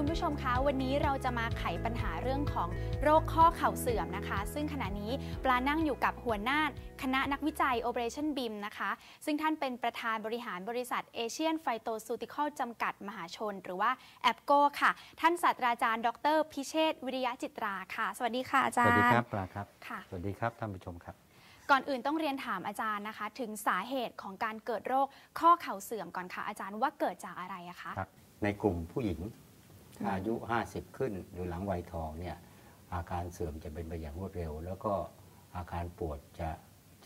คุณผู้ชมคะ วันนี้เราจะมาไขปัญหาเรื่องของโรคข้อเข่าเสื่อมนะคะ ซึ่งขณะนี้ปลานั่งอยู่กับหัวหน้าคณะนักวิจัย Operation BIM นะคะ ซึ่งท่านเป็นประธานบริหารบริษัท Asian Phytoceutical จำกัดมหาชน หรือว่าแอปโกค่ะ ท่านศาสตราจารย์ ดร พิเชษฐ์วิริยะจิตราค่ะ สวัสดีค่ะอาสจารวัสย์ดีครับปลาครับค่ะสวัสดีครับท่านผู้ชมครับก่อนอื่นต้องเรียนถามอาจารย์นะคะ ถึงสาเหตุของการเกิดโรคข้อเข่าเสื่อมก่อนค่ะอาจารย์ว่าเกิดจากอะไรอะคะครับในกลุ่มผู้หญิงถ้า อายุ 50 ขึ้นหรือหลังวัยทองเนี่ยอาการเสื่อมจะเป็นไปอย่างรวดเร็ว แล้วก็อาการปวดจะ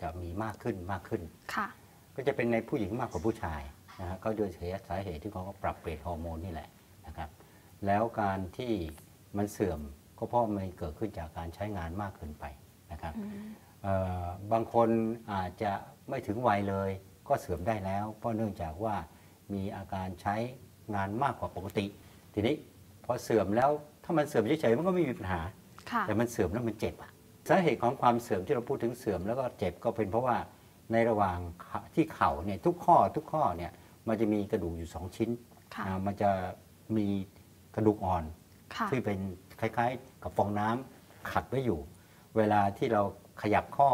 จะมีมากขึ้นมากขึ้น ค่ะ ก็จะเป็นในผู้หญิงมากกว่าผู้ชายนะฮะก็โดยสาเหตุที่เขาก็ปรับเปลี่ยนฮอร์โมนนี่แหละนะครับแล้วการที่มันเสื่อมก็เพราะมันเกิดขึ้นจากการใช้งานมากเกินไปนะครับเอ่อบางคนอาจจะไม่ถึงวัยเลย ก็เสื่อมได้แล้ว เพราะเนื่องจากว่ามีอาการใช้งานมากกว่าปกติ ทีนี้พ อเสื่อมแล้วถ้ามันเสื่อมเฉยๆมันก็ไม่มีปัญหาค่ะแต่มันเสื่อมแล้วมันเจ็บอะสาเหตุของความเสื่อมที่เราพูดถึงเสื่อมแล้วก็เจ็บก็เป็นเพราะว่าในระหว่างขาที่เข่าเนี่ยทุกข้อทุกข้อเนี่ยมันจะมีกระดูกอยู่สองชิ้นค่ะอ่ามันจะมีกระดูกอ่อนค่ะที่เป็นคล้ายๆ กับฟองน้ำขัดไว้อยู่ เวลาที่เราขยับข้อ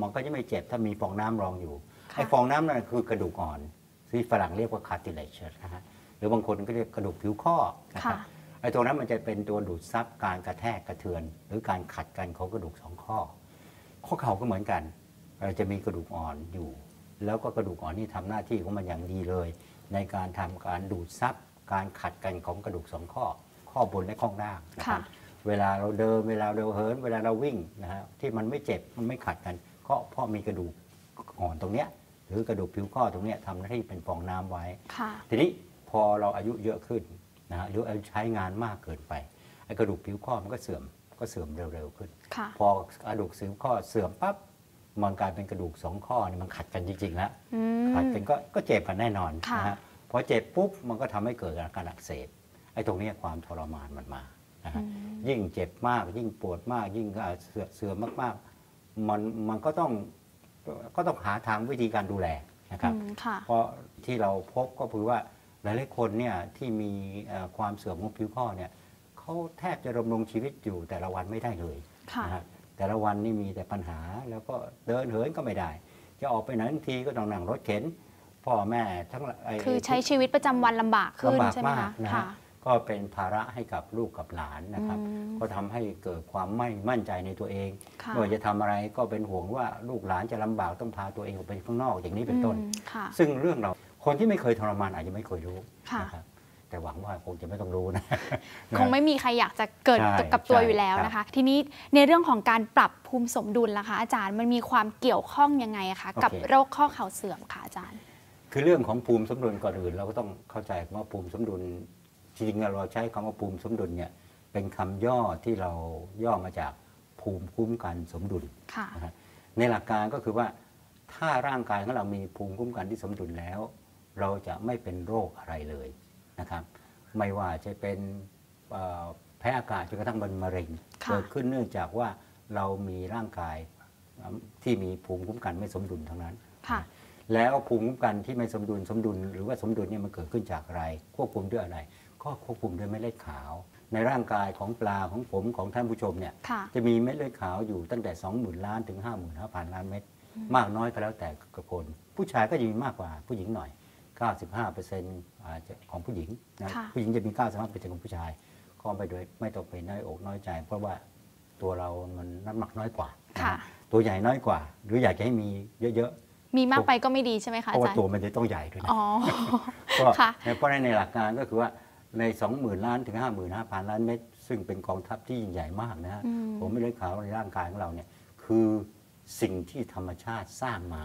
มันก็จะไม่เจ็บถ้ามีฟองน้ำรองอยู่ค่ะไอ้ฟองน้ำนั่นคือกระดูกอ่อนที่ฝรั่งเรียกว่า cartilage นะฮะหรือบางคนก็เรียกกระดูกผิวข้อนะครับค่ะ ไอ้ตัวนั้นมันจะเป็นตัวดูดซับการกระแทกกระเทือน หรือการขัดกันของกระดูกสองข้อ ข้อเข่าก็เหมือนกันเราจะมีกระดูกอ่อนอยู่ แล้วก็กระดูกอ่อนนี่ทำหน้าที่ของมันอย่างดีเลย ในการทำการดูดซับการขัดกันของกระดูกสองข้อ ข้อบนและข้อล่างนะครับค่ะเวลาเราเดินเวลาเราเหิน เวลาเราวิ่งนะฮะที่มันไม่เจ็บมันไม่ขัดกัน ก็เพราะมีกระดูกอ่อนตรงเนี้ยหรือกระดูกผิวข้อตรงเนี้ยทำหน้าที่เป็นฟองน้ำไว้ค่ะทีนี้พอเราอายุเยอะขึ้น นะฮะหรืออายุใช้งานมากเกินไปไอ้กระดูกผิวข้อมันก็เสื่อมก็เสื่อมเร็วๆขึ้นค่ะพอกระดูกผิวข้อเสื่อมปั๊บมันกลายเป็นกระดูกสองข้อนี่มันขัดกันจริงๆแล้วอืมขัดกันก็ก็เจ็บกันแน่นอนค่ะนะฮะพอเจ็บปุ๊บมันก็ทำให้เกิดอาการอักเสบไอ้ตรงเนี้ยความทรมานมันมานะฮะอืมยิ่งเจ็บมากยิ่งปวดมาก ยิ่งอ่าเสื่อเสื่อมมากๆมันมันก็ต้องก็ต้องหาทางวิธีการดูแลนะครับอืมค่ะเพราะที่เราพบก็คือว่า หลายๆคนเนี่ยที่มีเอ่อความเสื่อมของผิวข้อเนี่ยเขาแทบจะดำรงชีวิตอยู่แต่ละวันไม่ได้เลยค่ะนะฮะแต่ละวันนี่มีแต่ปัญหาแล้วก็เดินเหินก็ไม่ได้ จะออกไปไหนทันทีก็ต้องนั่งรถเข็นพ่อแม่ทั้งหลายไคือใช้ชีวิตประจำวันลำบากขึ้นลำบากใช่ไหมมาคะกนะค่ะฮะก็เป็นภาระให้กับลูกกับหลานนะครับอืมก็ทำให้เกิดความไม่มั่นใจในตัวเองค่ะไม่ว่าจะทำอะไรก็เป็นห่วงว่าลูกหลานจะลำบากต้องพาตัวเองออกไปข้างนอกอย่างนี้เป็นต้นอืมค่ะซึ่งเรื่องเรา คนที่ไม่เคยทรมานอาจจะไม่เคยรู้ค่ะนะครับแต่หวังว่าคงจะไม่ต้องรู้นะ คงไม่มีใครอยากจะเกิดใช่กับตัวใช่อยู่แล้วครับนะคะ ทีนี้ในเรื่องของการปรับภูมิสมดุลล่ะคะ อาจารย์มันมีความเกี่ยวข้องยังไงอะคะโอเคกับโรคข้อเข่าเสื่อมค่ะอาจารย์ คือเรื่องของภูมิสมดุลก่อนอื่น เราก็ต้องเข้าใจว่าภูมิสมดุลจริงๆเราใช้คำว่าภูมิสมดุลเนี่ยเป็นคำย่อที่เราย่อมาจากภูมิคุ้มกันสมดุลค่ะนะฮะในหลักการก็คือว่าถ้าร่างกายของเรามีภูมิคุ้มกันที่สมดุลแล้ว เราจะไม่เป็นโรคอะไรเลยนะครับ ไม่ว่าจะเป็นเอ่อแพ้อากาศจนกระทั่งเป็นมะเร็งค่ะเกิดขึ้นเนื่องจากว่าเรามีร่างกายเอ่อที่มีภูมิคุ้มกันไม่สมดุลทั้งนั้นค่ะแล้วภูมิคุ้มกันที่ไม่สมดุลสมดุล หรือว่าสมดุลเนี่ยมันเกิดขึ้นจากอะไร ควบคุมด้วยอะไร ก็ควบคุมด้วยเม็ดเลือดขาว ในร่างกายของปลาของผมของท่านผู้ชมเนี่ยค่ะจะมีเม็ดเลือดขาวอยู่ตั้งแต่ 20,000 ล้านถึง 55,000 ล้านเม็ดมากน้อยก็แล้วแต่กับคน ผู้ชายก็จะมีมากกว่าผู้หญิงหน่อย 95%อาจจะของผู้หญิงนะค่ะผู้หญิงจะมี 95%ของผู้ชาย ก็ไม่โดยไม่ต้องไปน้อยอกน้อยใจ เพราะว่าตัวเรามันน้ำหนักน้อยกว่านะค่ะตัวใหญ่น้อยกว่า หรืออยากจะให้มีเยอะมีมากไปก็ไม่ดีใช่ไหมๆคะเพราะอาว่าจารย์ตัวมันจะต้องใหญ่ด้วยนะอ๋อก็ค่ะเพราะฉะนั้นในหลักการก็คือว่าใน 20,000 ล้านถึง 55,000 ล้านเม็ดซึ่งเป็นกองทัพที่ยิ่งใหญ่มากนะฮะอืมผมไม่เลือดขาวในร่างกายของเราเนี่ยคือสิ่งที่ธรรมชาติสร้างมา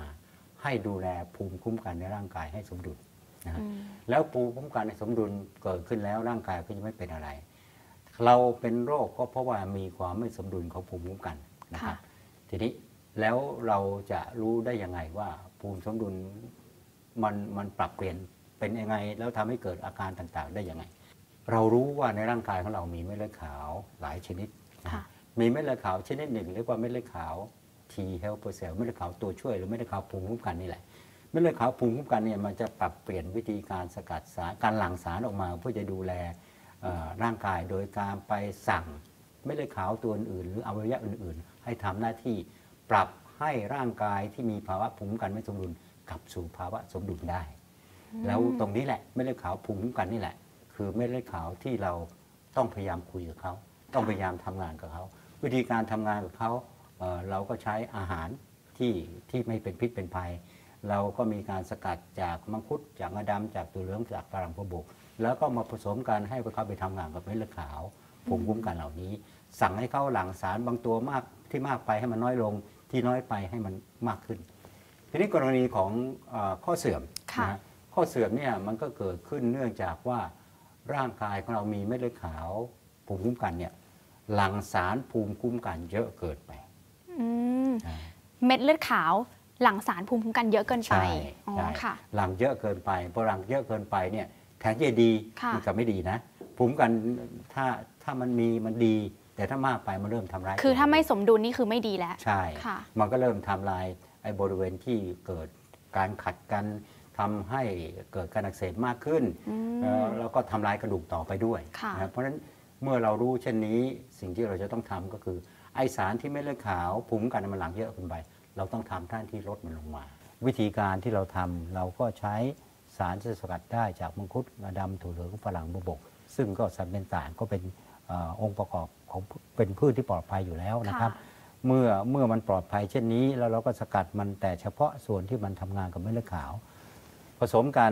ให้ดูแลภูมิคุ้มกันในร่างกายให้สมดุลนะฮะอืมแล้วภูมิคุ้มกันในสมดุลเกิดขึ้นแล้วร่างกายก็จะไม่เป็นอะไร เราเป็นโรคก็เพราะว่ามีความไม่สมดุลของภูมิคุ้มกันนะครับค่ะทีนี้แล้วเราจะรู้ได้ยังไงว่าภูมิสมดุลมันมันปรับเปลี่ยนเป็นยังไง แล้วทำให้เกิดอาการต่างๆ ได้ยังไง เรารู้ว่าในร่างกายของเรามีเม็ดเลือดขาวหลายชนิดนะค่ะมีเม็ดเลือดขาวชนิดหนึ่งเรียกว่าเม็ดเลือดขาว T helper cell เม็ดเลือดขาวตัวช่วย หรือเม็ดเลือดขาวภูมิคุ้มกันนี่แหละเม็ดเลือดขาวภูมิคุ้มกันเนี่ยมันจะปรับเปลี่ยนวิธีการสกัดสารการหลั่งสารออกมา เพื่อจะดูแลร่างกายโดยการไปสั่งเม็ดเลือดขาวตัวอื่นๆหรืออวัยวะอื่น ๆ ให้ทำหน้าที่ปรับให้ร่างกายที่มีภาวะภูมิคุ้มกันไม่สมดุลกลับสู่ภาวะสมดุลได้ แล้วตรงนี้แหละเม็ดเลือดขาวภูมิคุ้มกันนี่แหละ คือเม็ดเลือดขาวที่เราต้องพยายามคุยกับเขา ต้องพยายามทำงานกับเขา วิธีการทำงานกับเขา เอ่อเราก็ใช้อาหารที่ที่ไม่เป็นพิษเป็นภัย เราก็มีการสกัดจากมังคุดจากงาดำจากตัวเหลืองจากฝรั่งพบกแล้วก็มาผสมกันให้เขาไปทำงานกับเม็ดเลือดขาวภูมิคุ้มกันเหล่านี้ สั่งให้เขาหลั่งสารบางตัวมากที่มากไปให้มันน้อยลงที่น้อยไปให้มันมากขึ้น ทีนี้กรณีของเออข้อเสื่อมค่ะนะข้อเสื่อมเนี่ยมันก็เกิดขึ้นเนื่องจากว่าร่างกายของเรามีเม็ดเลือดขาวภูมิคุ้มกันเนี่ยหลั่งสารภูมิคุ้มกันเยอะเกินไปอืมอ่า เม็ดเลือดขาวหลั่งสารภูมิคุ้มกันเยอะเกินไปใช่อ๋อใช่ค่ะหลังเยอะเกินไปพอหลังเยอะเกินไปเนี่ยแทนที่จะดีค่ะมันกลับไม่ดีนะภูมิคุ้มกันถ้าถ้ามันมีมันดี แต่ถ้ามากไปมันเริ่มทำร้ายคือตัวถ้าไม่เงสมดุลนี่คือไม่ดีแล้วใช่ค่ะมันก็เริ่มทำลายไอ้บริเวณที่เกิดการขัดกันทำให้เกิดการอักเสบมากขึ้นอืมเอ่อแล้วก็ทำลายกระดูกต่อไปด้วยค่ะนะเพราะฉะนั้นเมื่อเรารู้เช่นนี้สิ่งที่เราจะต้องทำก็คือ ไอสารที่ไม่เลือดขาวภูมิคุ้มกันมันหลังเยอะขึ้นไป เราต้องทำท่านที่ลดมันลงมา วิธีการที่เราทำเราก็ใช้สารที่สกัดได้จากมังคุดงาดำถั่วเหลืองฝรั่งบวบก ซึ่งก็สารเป็นต่างก็เป็นเออองค์ประกอบของเป็นพืชที่ปลอดภัยอยู่แล้วนะครับค่ะเมื่อเมื่อมันปลอดภัยเช่นนี้ แล้วเราก็สกัดมันแต่เฉพาะส่วนที่มันทำงานกับเม็ดเลือดขาว ผสมกัน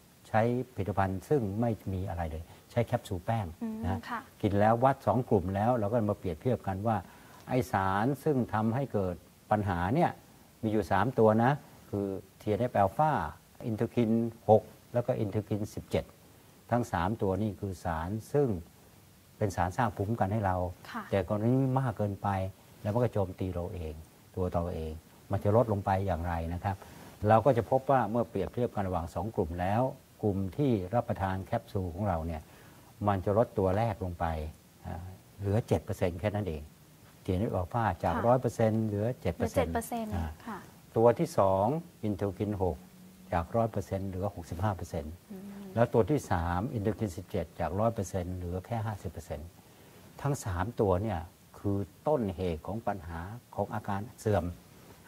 ใช้ผลิตภัณฑ์ซึ่งไม่มีอะไรเลย ใช้แคปซูลแป้งอืมนะค่ะกินแล้ววัด 2 กลุ่มแล้วเราก็มาเปรียบเทียบกันว่า ไอสารซึ่งทำให้เกิดปัญหาเนี่ยมีอยู่ 3 ตัวนะ คือ TNF อ l p h a อินเทอร์คิน 6 แล้วก็อินเทอร์คิน 17 ทั้ง 3 ตัวนี่คือสารซึ่งเป็นสารสร้างภูมิคุ้มกันให้เราค่ะแต่กรณีนี้มากเกินไปแล้วมันก็โจมตีเราเอง ตัวเราเอง มันจะลดลงไปอย่างไรนะครับ เราก็จะพบว่าเมื่อเปรียบเทียบกันระหว่าง 2 กลุ่มแล้ว กลุ่มที่รับประทานแคปซูลของเราเนี่ยมันจะลดตัวแรกลงไปอ่าเหลือ 7%แค่นั้นเองเทียนอัลฟาจากค่ะ100%เหลือ7%เหลือเจ็ดเปอร์เซ็นต์อ่าค่ะตัวที่ 2 อินเทอร์คิน 6 จาก 100%เหลือ 65%อืมแล้วตัวที่ 3 อินเทอร์คิน 17 จาก 100%เหลือแค่ 50%ทั้ง 3 ตัวเนี่ยคือต้นเหตุของปัญหาของอาการเสื่อม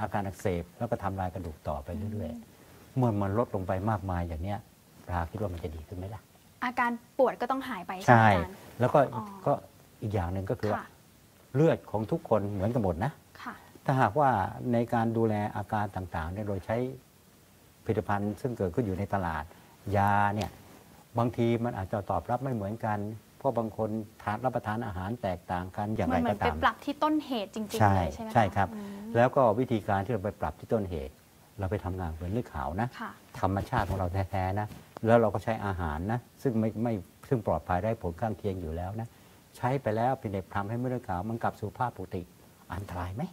อาการอักเสบ แล้วก็ทำลายกระดูกต่อไปเรื่อยๆเมื่อมันลดลงไปมากมายอย่างเนี้ย ปลาคิดว่ามันจะดีขึ้นไหมล่ะ อาการปวดก็ต้องหายไปใช่ไหมใช่อาจารย์ แล้วก็อ๋อ ก็อีกอย่างหนึ่งก็คือว่าค่ะเลือดของทุกคนเหมือนกันหมดนะ ค่ะถ้าหากว่าในการดูแลอาการต่างๆเนี่ยโดยใช้ผลิตภัณฑ์ ซึ่งเกิดขึ้นอยู่ในตลาด ยาเนี่ยบางทีมันอาจจะตอบรับไม่เหมือนกัน เพราะบางคนทานรับประทานอาหารแตกต่างกันอย่างมัไรนเหมืก็อนไปตาม ปรับที่ต้นเหตุจริงๆใช่เลยใช่ไหมะใช่ครับ อืมแล้วก็วิธีการที่เราไปปรับที่ต้นเหตุ เราไปทำงานเหมือนเลือดขาวนะ ค่ะ ธรรมชาติของเราแท้ ๆ นะ แล้วเราก็ใช้อาหารนะซึ่งไม่ไม่ซึ่งปลอดภัยได้ผลข้างเคียงอยู่แล้วนะใช้ไปแล้วเป็นเด็กทำให้เม็ดเลือดขาวมันกลับสู่ภาพปกติอันตรายไหม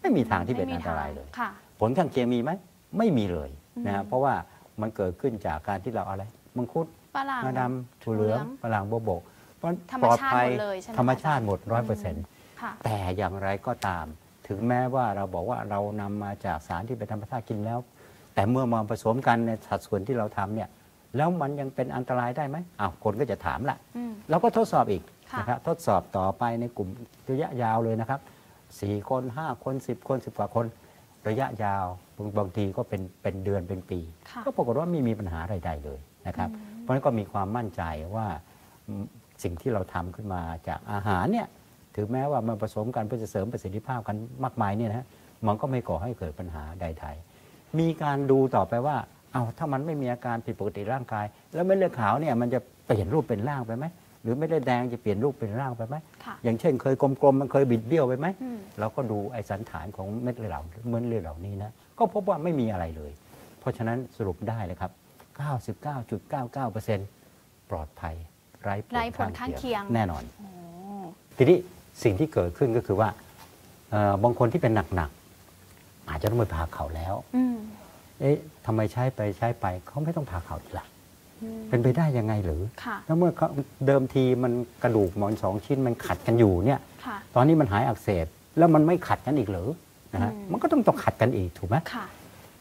ไม่มีทางที่เป็นไม่มีอันตรายเลยค่ะผลข้างเคียงมีไหมไม่มีเลยนะอืฮะมเพราะว่ามันเกิดขึ้นจากการที่เราอะไรมังคุดฝรั่งงาดำถั่วเหลืองถั่วเหลืองฝรั่งโบวบกเพราะธรรมปลอดชาติภัยหมดเลยใช่ไหมธรรมชาติอาจารย์หมดร้อยเปอร์เซ็นต์ค่ะแต่อย่างไรก็ตาม ถึงแม้ว่าเราบอกว่าเรานำมาจากสารที่เป็นธรรมชาติกินแล้ว แต่เมื่อมาผสมกันในสัดส่วนที่เราทำเนี่ย แล้วมันยังเป็นอันตรายได้ไหมอ้าวคนก็จะถามละอืมเราก็ทดสอบอีกค่ะนะครับทดสอบต่อไปในกลุ่มระยะยาวเลยนะครับสี่คนห้าคนสิบคนสิบกว่าคน ระยะยาวบางบางทีก็เป็นเป็นเดือนเป็นปีค่ะก็ปรากฏว่าไม่มีปัญหาใดๆเลยนะครับอืมเพราะฉะนั้นก็มีความมั่นใจว่าอืมสิ่งที่เราทำขึ้นมาจากอาหารเนี่ยถึงแม้ว่ามันผสมกันเพื่อจะเสริมประสิทธิภาพกันมากมายเนี่ยนะฮะมันก็ไม่ก่อให้เกิดปัญหาใดๆมีการดูต่อไปว่า เอาถ้ามันไม่มีอาการผิดปกติร่างกาย แล้วเม็ดเลือดขาวเนี่ยมันจะเปลี่ยนรูปเป็นร่างไปไหมหรือเม็ดเลือดแดงจะเปลี่ยนรูปเป็นร่างไปไหมค่ะอย่างเช่นเคยกลมๆมันเคยบิดเบี้ยวไปไหมอืมเราก็ดูไอ้สันฐานของเม็ดเลือดเหล่าเม็ดเลือดเหล่านี้นะก็พบว่าไม่มีอะไรเลย เพราะฉะนั้นสรุปได้เลยครับ 99.99%ปลอดภัยไร้ไร้ผลข้างเคียงแน่นอนโอ้ทีนี้สิ่งที่เกิดขึ้นก็คือว่าเอ่อบางคนที่เป็นหนักๆอาจจะต้องไปผ่าเข่าแล้วอืม เอ๊ะทำไมใช้ไปใช้ไปเขาไม่ต้องผ่าเข่าอีกล่ะอืมเป็นไปได้ยังไงหรือค่ะแล้วเมื่อเขาเดิมทีมันกระดูกหมอนสองชิ้นมันขัดกันอยู่เนี่ยค่ะตอนนี้มันหายอักเสบแล้วมันไม่ขัดกันอีกเหรือนะฮะอืมมันก็ต้องต้องขัดกันอีกถูกไหมค่ะ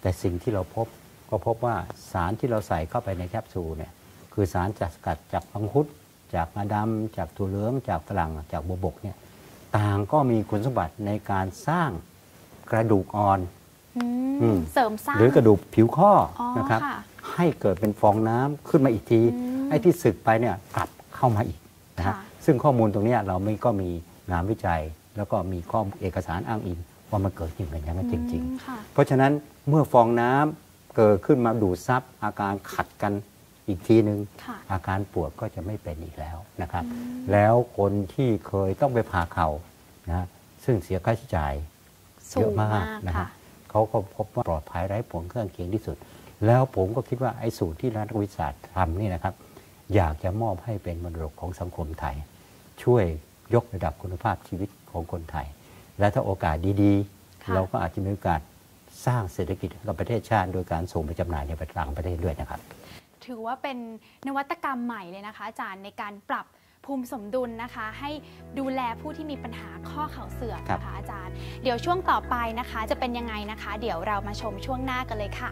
แต่สิ่งที่เราพบก็พบว่าสารที่เราใส่เข้าไปในแคปซูลเนี่ยคือสารจากสกัดจากมังคุดจากงาดำจากถั่วเหลืองจากฝรั่งจากบัวบกเนี่ยต่างก็มีคุณสมบัติในการสร้างกระดูกอ่อนอือืมม เสริมสร้างหรือกระดูกผิวข้อออนะครับค่ะให้เกิดเป็นฟองน้ำขึ้นมาอีกทีอืมไอ้ที่สึกไปเนี่ยกลับเข้ามาอีกนะฮะค่ะซึ่งข้อมูลตรงเนี้ยเราไม่ก็มีงานวิจัย แล้วก็มีข้อเอกสารอ้างอิงว่ามันเกิดจริงเป็นอย่างนั้นจริงอืมค่ะๆเพราะฉะนั้นเมื่อฟองน้ำเกิดขึ้นมาดูดซับอาการขัดกันอีกทีหนึ่งค่ะอาการปวดก็จะไม่เป็นอีกแล้วนะครับอืมแล้วคนที่เคยต้องไปผ่าเข่านะซึ่งเสียค่าใช้จ่ายสูเยงอะมามากกนะค่ะฮะ เขาก็พบว่าปลอดภัยไร้ผลข้างเคียงที่สุด แล้วผมก็คิดว่าไอ้สูตรที่นักวิทยาศาสตร์ทำนี่นะครับ อยากจะมอบให้เป็นมรดกของสังคมไทย ช่วยยกระดับคุณภาพชีวิตของคนไทย และถ้าโอกาสดีค่ะๆเราก็อาจจะมีโอกาสสร้างเศรษฐกิจให้กับประเทศชาติ โดยการส่งไปจำหน่ายในต่างประเทศด้วยนะครับ ถือว่าเป็นนวัตกรรมใหม่เลยนะคะ อาจารย์ในการปรับ ภูมิสมดุลนะคะ ให้ดูแลผู้ที่มีปัญหาข้อเข่าเสื่อมครับนะคะอาจารย์ เดี๋ยวช่วงต่อไปนะคะ จะเป็นยังไงนะคะ เดี๋ยวเรามาชมช่วงหน้ากันเลยค่ะ